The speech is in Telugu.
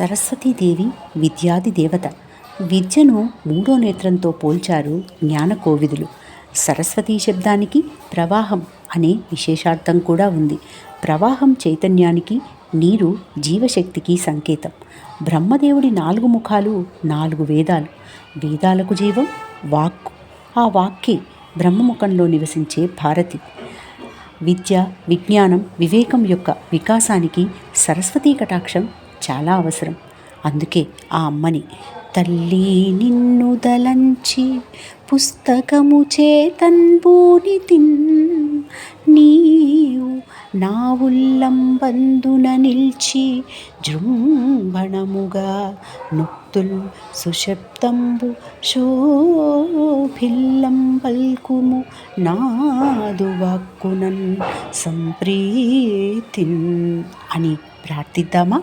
సరస్వతీదేవి విద్యాది దేవత. విద్యను మూడో నేత్రంతో పోల్చారు జ్ఞానకోవిదులు సరస్వతీ శబ్దానికి ప్రవాహం అనే విశేషార్థం కూడా ఉంది. ప్రవాహం చైతన్యానికి నీరు జీవశక్తికి సంకేతం. బ్రహ్మదేవుడి నాలుగు ముఖాలు నాలుగు వేదాలు. వేదాలకు జీవం వాక్కు. ఆ వాక్కే బ్రహ్మముఖంలో నివసించే భారతి. విద్య విజ్ఞానం వివేకం యొక్క వికాసానికి సరస్వతీ కటాక్షం చాలా అవసరం. అందుకే ఆ అమ్మని తల్లి నిన్ను దలంచి పుస్తకము చేతన్బూని తిన్. నీవు నా ఉల్లంబందున నిల్చి జృంభణముగా నుక్తుల్ సుశబ్దంబు శోభిల్లం పల్కుము నాదు వాక్కునన్ సంప్రీతిన్ అని ప్రార్థిద్దామా?